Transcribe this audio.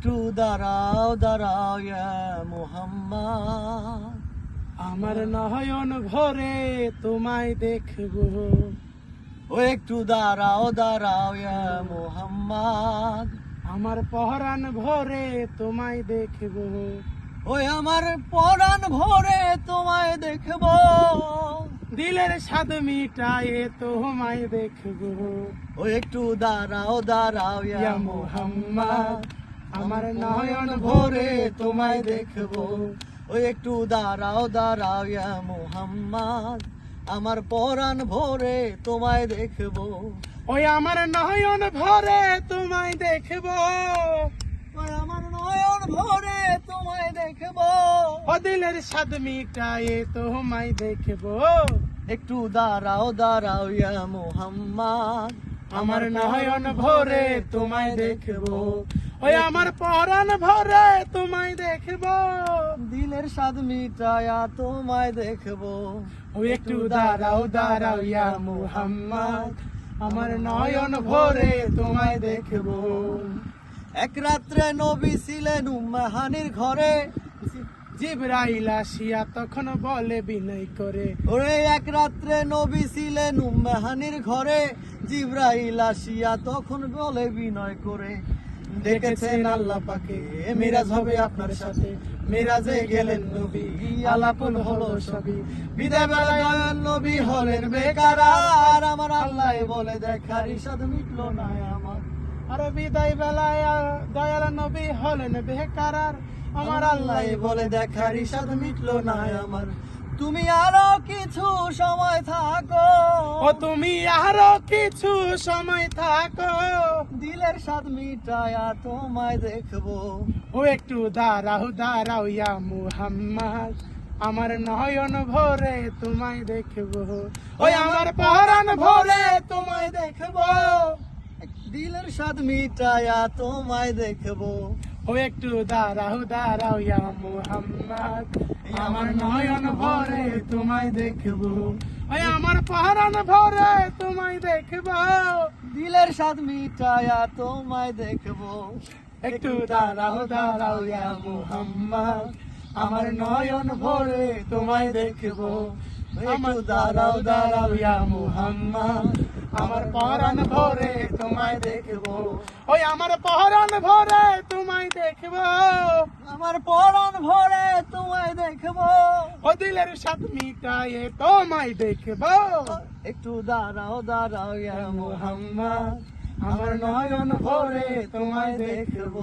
একটু দাঁড়াও দাঁড়াও মুহাম্মদ। আমার নয়ন ভরে তোমায় দেখব। ও একটু দাঁড়াও দাঁড়াও মুহাম্মদ। আমার পহরান ভরে তোমায় দেখব। ওই আমার পরাণ ভরে তোমায় দেখব। দিলের স্বাদ মিটায়ে তোমায় দেখব। ও একটু দাঁড়াও দাঁড়াও ইয়া মুহাম্মদ। আমার নয়ন ভোরে তোমায় দেখব। ও একটু দাঁড়াও দাঁড়াও ইয়া মুহাম্মদ। আমার পরাণ ভোরে তোমায় দেখব। ওই আমার নয়ন ভোরে তোমায় দেখব। ওই আমার নয়ন ভোরে তোমায় দেখব। ও দিলের স্বাদ মিটায়ে তোমায় দেখব। একটু দাঁড়াও দাঁড়াও ইয়া মুহাম্মদ। আমার নয়ন ভরে তোমায় দেখব। ওই আমার পরাণ ভরে তোমায় দেখব। দিলের স্বাদ মিটায়া তোমায় দেখব। ও একটু দাঁড়াও দাঁড়াও ইয়া মুহাম্মদ। আমার নয়ন ভরে তোমায় দেখব। এক রাত্রে নবী ছিলেন উম্মাহানির ঘরে। জিব্রাইল আসিয়া তখন বলে বিনয় করে ওরে এক রাত্রে নবী ছিলেন উম্মাহানির ঘরে। জিব্রাইল আসিয়া তখন বলে বিনয় করে ডেকেছেন আল্লাহ পাকে, মিরাজ হবে আপনার সাথে। মিরাজে গেলেন নবী, আলাপন হলো সবই। বিদায় বেলায় নবী হলেন বেকার, আর আমার আল্লাহ বলে দেখার ইসাদ মিটলো না আমার। আর বিদায় বেলায় দয়াল নবী হলেন বেকারার আমার আল্লাহ বলে দেখার ইসাদ মিটলো না আমার। তুমি আরও কিছু সময় থাকো ও তুমি আরও কিছু সময় থাকো। দিলের স্বাদ মিটায়া তোমায় দেখব। ও একটু দাঁড়াও দাঁড়াও ইয়া মুহাম্মদ। আমার নয়ন ভরে তোমায় দেখব। ওই আমার পহরান ভরে তোমায় দেখব। দিলের স্বাদ মিটায়া তোমায় দেখব। ও একটু দাঁড়াও দাঁড়াও ইয়া মুহাম্মদ। আমার নয়ন ভরে তোমায় দেখব। ওই আমার পহরান ভরে তোমায় দেখব। দিলের স্বাদ মিটায়া তোমায় দেখব। একটু দাঁড়াও দাঁড়াও ইয়া মুহাম্মদ। আমার নয়ন ভরে তোমায় দেখব। একটু দাঁড়াও দাঁড়াও ইয়া মুহাম্মদ। আমার পরাণ ভরে তোমায় দেখব। ওই আমার পরাণ ভরে তোমায় দেখব। আমার পরাণ ভরে তোমায় দেখব। ও দিলের সাথ মিটায়ে তোমায় দেখব। একটু দাঁড়াও দাঁড়াও ইয়া মুহাম্মদ। মুহাম্মদ আমার নয়ন ভরে তোমায় দেখব।